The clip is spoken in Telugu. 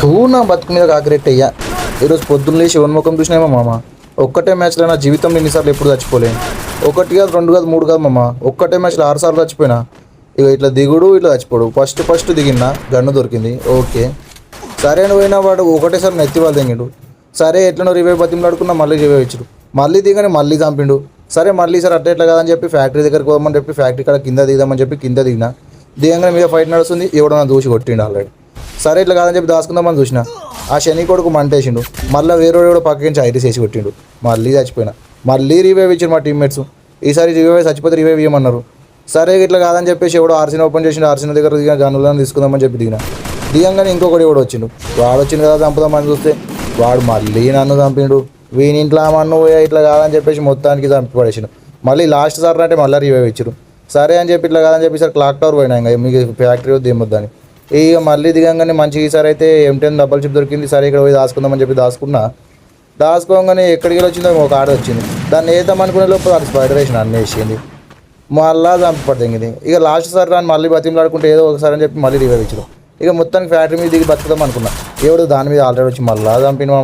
తూ నా బతుకు మీద కాకరెట్ అయ్యా ఈరోజు పొద్దున్న లేచి వన్ముఖం చూసినామా మామ? ఒక్కటే మ్యాచ్లో నా జీవితంలో ఎన్నిసార్లు ఎప్పుడు చచ్చిపోలేను ఒకటి కాదు రెండు కాదు మూడు కాదు మామ. ఒక్కటే మ్యాచ్లో ఆరు సార్లు చచ్చిపోయినా. ఇక ఇట్లా దిగుడు ఇట్లా చచ్చిపోడు. ఫస్ట్ ఫస్ట్ దిగినా గన్ను దొరికింది. ఓకే. సరే అని పోయినా వాడు ఒకటేసారి నెత్తి వాళ్ళు దిగిండు. సరే ఎట్లనో రివైవ్ బతిమలాడుకున్నా మళ్ళీ రివైవ్ ఇచ్చాడు. మళ్ళీ దిగని మళ్ళీ చంపిండు. సరే మళ్ళీ సార్ అట్లా ఎట్లా కాదని చెప్పి ఫ్యాక్టరీ దగ్గరికి పోదామని చెప్పి ఫ్యాక్టరీ కాడ కింద దిగుదామని చెప్పి కింద దిగినా. దిగంగానే మీద ఫైట్ నడుస్తుంది. ఎవడో నా దూసి కొట్టిండు ఆల్రెడీ సరే ఇట్లా కాదని చెప్పి దాచుకుందామని చూసిన. ఆ శని కొడుకు మంటేసిండు. మళ్ళీ వేరే కూడా పక్కకించి ఐరీస్ వేసి కొట్టిండు. మళ్ళీ చచ్చిపోయినా. మళ్ళీ రివైవ్ ఇచ్చారు మా టీమ్మేట్స్ ఈసారి రివైవ్ చచ్చిపోతే రివైవ్ ఇవ్వమన్నారు సరే ఇట్లా కాదని చెప్పేసి ఎవడో ఆర్సీని ఓపెన్ చేసిండు. ఆర్సీని దగ్గర దిగిన గనులను తీసుకుందామని చెప్పి దిగిన. దిగంగానే ఇంకొకటి కూడా వచ్చిండు. వాడు వచ్చిండు కదా చంపుదామని చూస్తే వాడు మళ్ళీ నన్ను చంపిండు. వీని ఇంట్లో మన్ను ఇట్లా కాదని చెప్పేసి మొత్తానికి చంపి పడేసిండు. మళ్ళీ లాస్ట్ సార్ అంటే మళ్ళీ రివైవ్ ఇచ్చారు సరే అని చెప్పి ఇట్లా కాదని చెప్పి సార్ క్లాక్ టవర్ పోయినా ఇంకా. మీకు ఫ్యాక్టరీ వద్దు ఏమొద్దని ఇక మళ్ళీ దిగంగానే మంచిగా ఈసారి అయితే ఎంటెన్ డబల్ చిప్ దొరికింది. సరే ఇక్కడ పోయి దాచుకుందామని చెప్పి దాచుకున్నా. దాచుకోగానే ఎక్కడికి వచ్చిందో ఒక ఆడ వచ్చింది. దాన్ని వేద్దాం అనుకునే లోపల అది స్పైడర్ వేసిన అన్నీ వేసింది. మళ్ళా చంపి పడుతుంది ఇక లాస్ట్ సార్ రాని మళ్ళీ బతిమలాడుకుంటే ఏదో ఒకసారి అని చెప్పి మళ్ళీ రివైవ్ ఇచ్చారు ఇక మొత్తానికి ఫ్యాక్టరీ మీద దిగి బతుకుదాం అనుకున్నా. ఎవడు దాని మీద ఆల్రెడీ వచ్చి మళ్ళీ చంపిన